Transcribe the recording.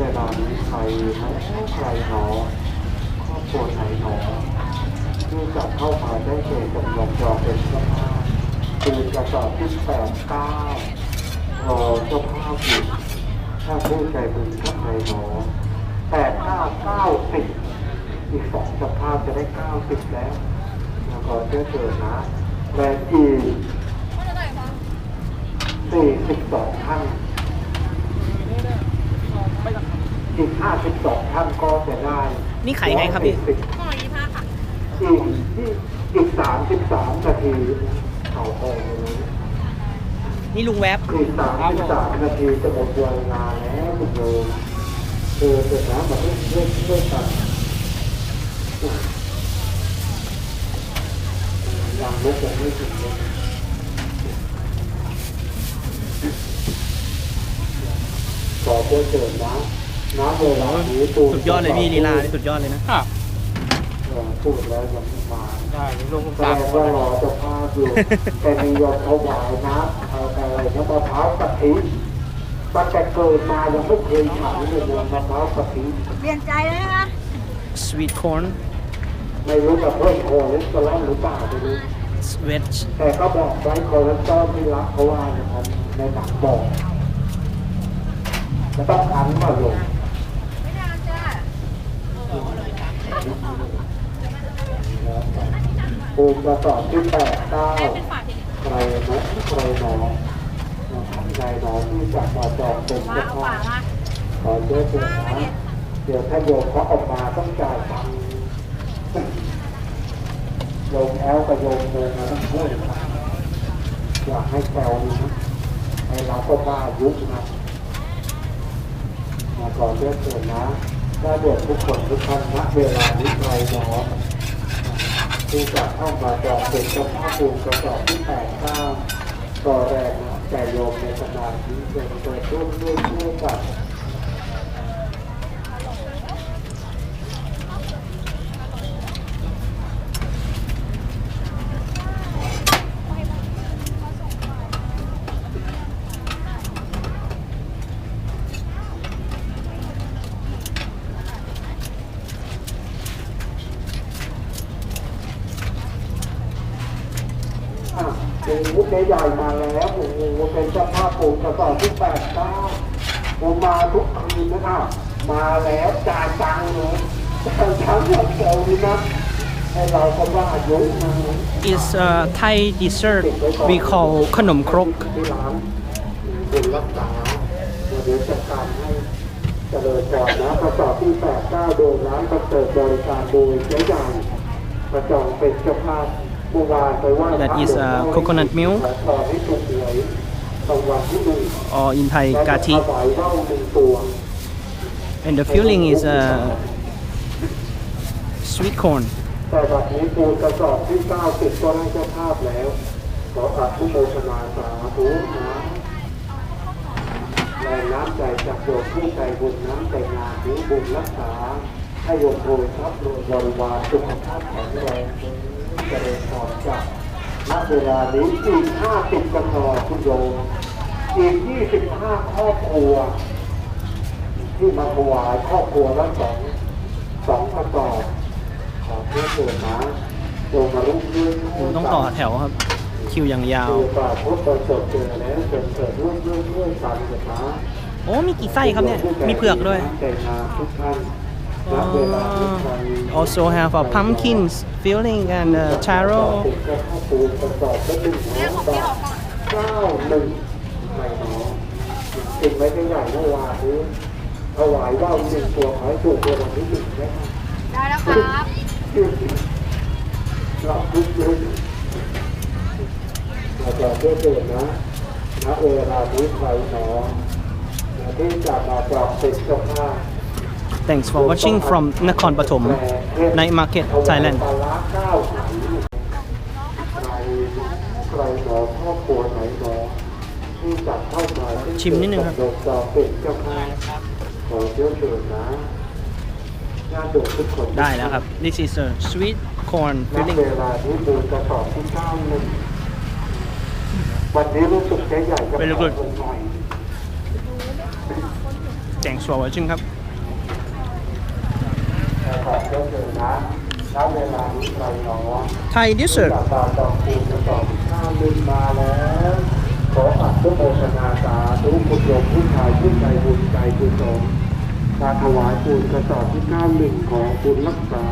เวลานี้ใครไหมใครหนอครอบครัวไหนหนอที่จะเข้ามาได้เจอกับหลวงจอเป็นเจ้าภาพคือกระสอบที่แปดเก้ารอเจ้าภาพอยู่ถ้าผู้ใจบุญท่านใดหนอแปดเก้าเก้าสิบอีกสองเจ้าภาพจะได้เก้าสิบแล้ว แล้วก็เจอเจอนะและอีกสี่สิบสองท่าน อีกห้าสิบสองท่านก็จะได้ นี่ขายไงครับพี่อีกห่อยี่ห้าค่ะอีกอีกสามสิบสามนาทีเขาออกเลยนี่ลุงแวบอีกสามสิบสามนาทีจะหมดเวลาแล้วคุณโยมเออเสร็จแล้วมาเรื่อยเรื่อยเรื่อยกันยังลุกยังไม่ถึงเลยขอเพื่อเกิดนะ นะเวลานี้ตูนสุดยอดเลยพี่ลีลานี่สุดยอดเลยนะอะเออพูดแล้วยังไม่มาได้เดี๋ยวลงแสตามดงว่ารอเจะพาพอยู่ แต่มีโยมถวายนะเอาแต่อะไรนะมะพร้าวกะทิตั้งแต่เกิดมายังไม่เคยฉันเลยนะมะพร้าวกะทิเปลี่ยนใจเลยนะคะ sweet corn ไม่รู้กับเพื่อนโคเลสเตอรอลหรือเปล่าไม่รู้ sweet แต่ก็บอกไว้คอเลสเตอรอลที่รักเขาว่านะครับในหนังบอกจะต้องอันมาลง ไม่นานจ้า ปูกระสอบที่แปดเก้าใครนะใครหนอใครหนองที่จะมาจองเป็นเจ้าภาพขอเยอะเกินนะเดี๋ยวถ้าโยมเขาออกมาต้องจ่ายตังค์โยมแอลกับโยมเดินมาต้องช่วยนะอยากให้แซวนะไอเราก็บ้ายุคนะมาขอเยอะเกินนะถ้าเดือดทุกคนทุกท่านณเวลานี้ใครหนอง ที่จะเข้ามาจองเป็นเจ้าภาพปูนกระสอบที่แปดเก้าต่อแรงนะแต่โยมในขณะนี้เป็นเปิดร่วมด้วยช่วยกับ อะโอ้โหเจ๊ใหญ่มาแล้วโอ้โหเป็นเจ้าภาพปูกระสอบที่แปดเก้าผมมาทุกคืนนะครับมาแล้วจ่ายตังค์เลยจ่ายตังค์อย่างเดียวนี่นะให้เราก็ว่าอายุนะ is a Thai dessert we call ขนมครกที่ร้านบุญรักษาเจริญก่อนะกระสอบที่แปดเก้าโดยร้านประเสริฐบริการโดยเจ๊ใหญ่ประจองเป็นเจ้าภาพ เมื่อวานไปไหว่า That is, uh, coconut milk ขอให้ถูกหวยรางวัลที่หนึ่ง or in Thai กะทิถวายว่าตัว and the filling is a sweet corn แต่บัดนี้ปูนกระสอบที่เก้าสิบก็ได้เจ้าภาพแล้ว ขออนุโมทนาสาธุนะแรงน้ำใจจากโยมผู้ใจบุญน้ำใจงานนี้บุญรักษา ให้โยมโดยทรัพย์รวยบริวารสุขภาพแข็งแรง เจริญพรจากณเวลานี้อีกห้าสิบกระสอบคุณโยมอีกยี่สิบห้าครอบครัว ที่มาถวายครอบครัวละสองสองกระสอบขอเพื่อเกิดนะโยมมาลุ่มด้วยผมต้องต่อแถวครับ คิวอย่างยาวคือป่าพุทธประสบเจอแล้วเกิดเกิดร่วมด้วยด้วยกันเถิดนะโอ้มีกี่ไส้ครับเนี่ย มีเผือกด้วยใจนาทุกท่าน อ๋อ also have a pumpkin filling and uh, taro ติดกระทะปูนประกอบและเป็นหัวแม่ของพี่บาออทกก่อนเก้าหนึ่งไม่หนอติดไว้ใหญ่เมื่อวานนี้ถวายว่าวหนึ่งตัวขอให้ถูกตัวละนิดหนึ่งนะครับได้แล้วครับรับทุกเรื่องอาจารย์เพื่อเกิดนะณเวลานี้ใครหนอที่จะมาจองเป็นเจ้าภาพ thanks for watching from นครปฐม Night Market Thailand ปลาร้าเก้าไหนใครใครหนอครอบครัวไหนหนะเข้ามาชิมนิดนึงครับจองเป็นเจ้าภาพขอเชื่อเชิญนะญาติโยมทุกคนได้แล้วครับ this is a sweet corn filling เวลานี้ดูกระสอบที่เก้าหนึ่งวันนี้รู้สึกใหญ่ใหญ่กับ Very good หน่อย thanks for watching ครับ แต่ขอบก็คือนะณเวลานี้ใครหนอ Thai dessert จากตาดอกคูณสองข้าวลืมมาแล้วขออัดทุโมทนาสาธุคุณโยมผู้ชายผู้ใจบุญใจกุศลการถวายปูนกระสอบที่เก้าหนึ่งของบุญรักษา